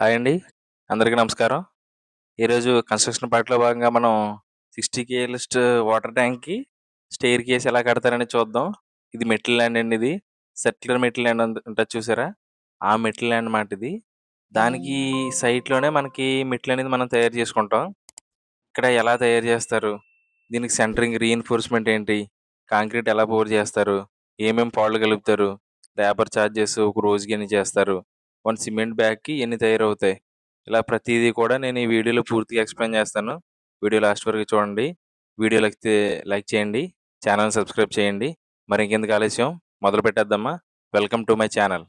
Hi అండి. అందరికీ నమస్కారం. ఈరోజు కన్‌స్ట్రక్షన్ పార్ట్‌లో భాగంగా మనం 60 కేఎల్‌స్ట్ వాటర్ ట్యాంక్‌కి స్టెయిర్ కేస్ ఎలా కడతారని చూద్దాం. ఇది మెటల్ ల్యాండ్ అండి ఇది. సర్క్యులర్ మెటల్ ల్యాండ్ ఉంట్ ఉంటది చూసారా? ఆ మెటల్ ల్యాండ్ మాట ఇది. దానికి సైట్‌లోనే మనకి మెటల్ అనేది మనం తయారు చేసుకుంటాం. ఇక్కడ ఎలా తయారు చేస్తారు? దీనికి సెంటరింగ్ రీఇన్ఫోర్స్‌మెంట్ ఏంటి? కాంక్రీట్ ఎలా పోర్ చేస్తారు? ఏమేం పాళ్ళు కలుపుతారు? లేబర్ చార్జెస్ ఒక రోజుకి ఎన్ని చేస్తారు? వన్ సిమెంట్ బ్యాగ్‌కి ఎన్ని తయారవుతాయి? ఇలా ప్రతిదీ కూడా నేను ఈ వీడియోలో పూర్తిగా ఎక్స్‌ప్లెయిన్ చేస్తాను. వీడియో లాస్ట్ వరకు చూడండి. వీడియో లైక్ లైక్ చేయండి. ఛానల్ సబ్స్క్రైబ్ చేయండి. మరి ఇంకెందుకు ఆలస్యం మొదలు పెట్టేద్దామా? Welcome to my channel.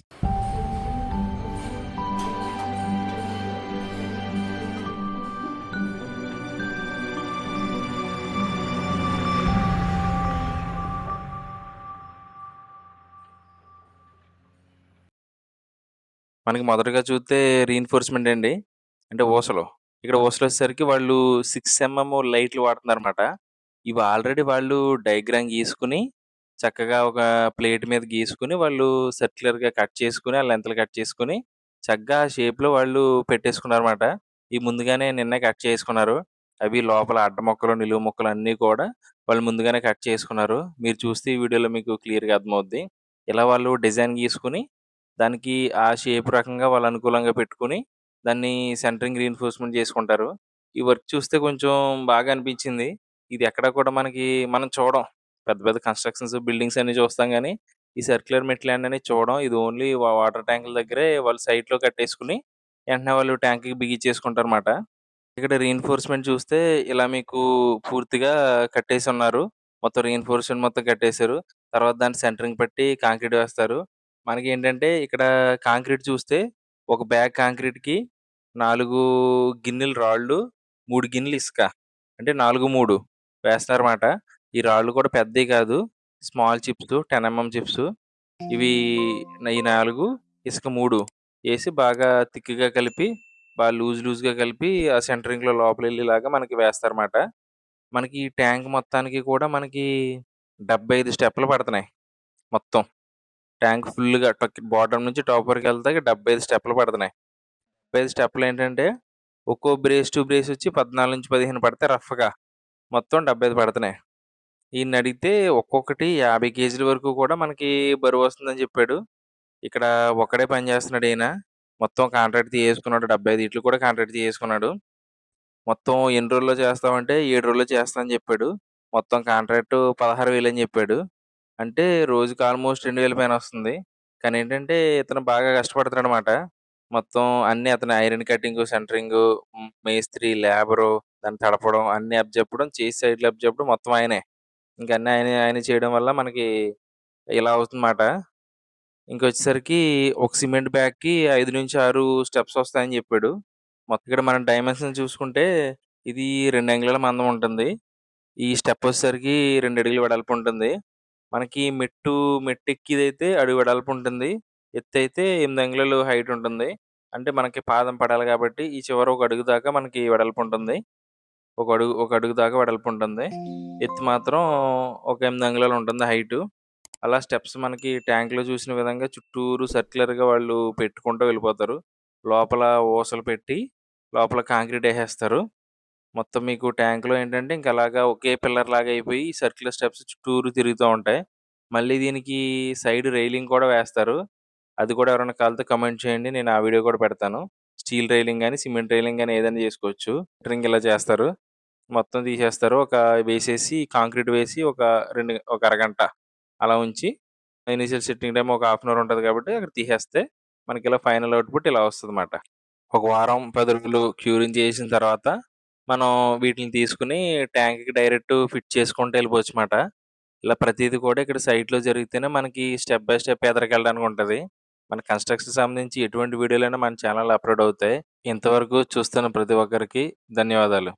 మనకి మొదటగా చూస్తే రీఇన్ఫోర్స్‌మెంట్ అండి. అంటే ఊసలు. ఇక్కడ ఊసలొచ్చేసరికి వాళ్ళు 6 ఎంఎం లైట్లు వాడుతున్నారన్నమాట. ఇవి ఆల్రెడీ వాళ్ళు డయాగ్రామ్ గీసుకొని, చక్కగా ఒక ప్లేట్ మీద గీసుకొని, వాళ్ళు సర్క్యులర్‌గా కట్ చేసుకొని, ఆ లెంగ్త్‌లు కట్ చేసుకొని, చక్కగా ఆ షేప్‌లో వాళ్ళు పెట్టేసుకున్నారన్నమాట. ఇవి ముందుగానే నిన్నే కట్ చేసుకున్నారు. అవి లోపల అడ్డ ముక్కలు, నిలువు ముక్కలు అన్నీ కూడా వాళ్ళు ముందుగానే కట్ చేసుకున్నారు. మీరు చూస్తే ఈ వీడియోలో మీకు క్లియర్‌గా అర్థమవుద్ది. ఇలా వాళ్ళు డిజైన్ గీసుకొని, దానికి ఆ షేప్ రకంగా వాళ్ళు అనుకూలంగా పెట్టుకొని, దాన్ని సెంటరింగ్ రీఎన్ఫోర్స్మెంట్ చేసుకుంటారు. ఈ వర్క్ చూస్తే కొంచెం బాగా అనిపించింది. ఇది ఎక్కడ కూడా మనకి మనం చూడం. పెద్ద పెద్ద కన్‌స్ట్రక్షన్స్, బిల్డింగ్స్ అన్ని చూస్తాం కానీ ఈ సర్క్యులర్ మెట్ ల్యాండ్ అనేది చూడడం ఇది ఓన్లీ వాటర్ ట్యాంకుల దగ్గరే వాళ్ళు సైట్‌లో కట్టేసుకొని, వెంటనే వాళ్ళు ట్యాంక్‌కి బిగించేసుకుంటారన్నమాట. ఇక్కడ రీఎన్ఫోర్స్మెంట్ చూస్తే ఇలా మీకు పూర్తిగా కట్టేసి ఉన్నారు మొత్తం రీఎన్ఫోర్స్మెంట్ మొత్తం కట్టేశారు. తర్వాత దాన్ని సెంటరింగ్ పెట్టి కాంక్రీట్ వేస్తారు. మనకేంటంటే ఇక్కడ కాంక్రీట్ చూస్తే ఒక బ్యాగ్ కాంక్రీట్‌కి 4 గిన్నెలు రాళ్ళు, 3 గిన్నెలు ఇసుక. అంటే 4, 3 వేస్తారన్నమాట. ఈ రాళ్ళు కూడా పెద్దయి కాదు. Small chips 10 MM chips. ఇవి ఈ 4 ఇసుక 3 ఏసి బాగా థిక్‌గా కలిపి, బాగా లూజ్ లూజ్‌గా కలిపి ఆ సెంటరింగ్‌లో లోపలెళ్ళేలాగా మనకి వేస్తారన్నమాట. మనకి ఈ ట్యాంక్ మొత్తానికి కూడా మనకి 75 స్టెప్‌లు పడుతున్నాయి. మొత్తం. ట్యాంక్ ఫుల్‌గా బాటమ్ నుంచి టాప్ వరకు వెళ్తే డెబ్బై ఐదు స్టెప్‌లు పడుతున్నాయి. 75 స్టెప్‌లు ఏంటంటే, ఒక్కో బ్రేస్ టు బ్రేస్ వచ్చి పద్నాలుగు నుంచి పదిహేను పడితే రఫ్‌గా. మొత్తం 75 పడుతున్నాయి. ఈయన్నడిగితే ఒక్కొక్కటి 50 కేజీల వరకు కూడా మనకి బరువు వస్తుందని చెప్పాడు. ఇక్కడ ఒక్కడే పని చేస్తున్నాడు ఈయన. మొత్తం కాంట్రాక్ట్ తీసుకున్నాడు డెబ్బై ఐదు ఇట్లు కూడా కాంట్రాక్ట్ చేసుకున్నాడు మొత్తం ఎన్ని రోజుల్లో చేస్తామంటే ఏడు రోజుల్లో చేస్తామని చెప్పాడు. మొత్తం కాంట్రాక్ట్ 16,000 అని చెప్పాడు. అంటే రోజుకి ఆల్‌మోస్ట్ 2,000 పైనొస్తుంది. కానీ ఏంటంటే, ఇతను బాగా కష్టపడతాడనమాట. మొత్తం అన్నీ అతను ఐరన్ కటింగు, సెంటరింగు, హ్మ్, మేస్త్రి, లేబరు, దాన్ని తడపడం అన్నీ అప్పజెప్పడం, చేసి సైడ్‌లు అప్పజెప్పడం మొత్తం ఆయనే. ఇంక అన్నీ ఆయనే ఆయనే చేయడం వల్ల మనకి ఇలా అవుతుందన్నమాట. ఇంకొచ్చేసరికి ఒక సిమెంట్ బ్యాగ్‌కి 5-6 స్టెప్స్ వస్తాయని చెప్పాడు. మొత్తం ఇక్కడ మనం డైమెన్షన్ చూసుకుంటే, ఇది 2 అంగుళాల మందం ఉంటుంది. ఈ స్టెప్ వచ్చేసరికి 2 అడుగులు వెడల్పు ఉంటుంది. మనకి మెట్టు మెట్టెక్కేదైతే అడుగు వెడల్పు ఉంటుంది. ఎత్తు అయితే ఎనిమిది అంగుళాలు హైట్ ఉంటుంది. అంటే మనకి పాదం పడాలి కాబట్టి, ఈ చివర ఒక అడుగు దాకా మనకి వెడల్పు ఉంటుంది. ఒక అడుగు ఒక అడుగు దాకా వెడల్పు ఉంటుంది. ఎత్తు మాత్రం ఒక ఎనిమిది అంగుళాలు ఉంటుంది హైటు. అలా స్టెప్స్ మనకి ట్యాంక్‌లో చూసిన విధంగా చుట్టూరు సర్క్యులర్‌గా వాళ్ళు పెట్టుకుంటూ వెళ్ళిపోతారు. లోపల ఊసలు పెట్టి, లోపల కాంక్రీట్ వేసేస్తారు మొత్తం మీకు ట్యాంక్‌లో ఏంటంటే, ఇంక అలాగా ఒకే పిల్లర్ లాగా అయిపోయి సర్క్యులర్ స్టెప్స్ చుట్టూరు తిరుగుతా ఉంటాయి. మళ్ళీ దీనికి సైడ్ రైలింగ్ కూడా వేస్తారు. అది కూడా ఎవరైనా కావాలితే కామెంట్ చేయండి. నేను ఆ వీడియో కూడా పెడతాను. స్టీల్ రైలింగ్ గాని, సిమెంట్ రైలింగ్ గాని ఏదైనా చేసుకోవచ్చు. సెంటరింగ్ ఇలా చేస్తారు. మొత్తం తీసేస్తారు. ఒక వేసేసి కాంక్రీట్ వేసి ఒక 2 ఒక అరగంట అలా ఉంచి, ఇనీషియల్ సెట్టింగ్ టైమ్ ఒక హాఫ్ అన్ అవర్ ఉంటది కాబట్టి అక్కడ తీసేస్తే, మనకి ఇలా ఫైనల్ అవుట్‌పుట్ ఇలా వస్తదన్నమాట. ఒక వారం, 10 రోజులు క్యూరింగ్ చేసిన తర్వాత, మనం వీటిని తీసుకొని ట్యాంక్‌కి డైరెక్ట్ ఫిట్ చేసుకుంటూ వెళ్ళిపోవచ్చన్నమాట. ఇలా ప్రతీది కూడా ఇక్కడ సైట్‌లో జరిగితేనే మనకి స్టెప్ బై స్టెప్ ఎదరికెళ్ళడానికి ఉంటది. మన కన్‌స్ట్రక్షన్ సంబంధించి ఎటువంటి వీడియోలైనా మన ఛానెల్‌లో అప్‌లోడ్ అవుతాయి. ఇంతవరకు చూస్తున్న ప్రతి ఒక్కరికి ధన్యవాదాలు.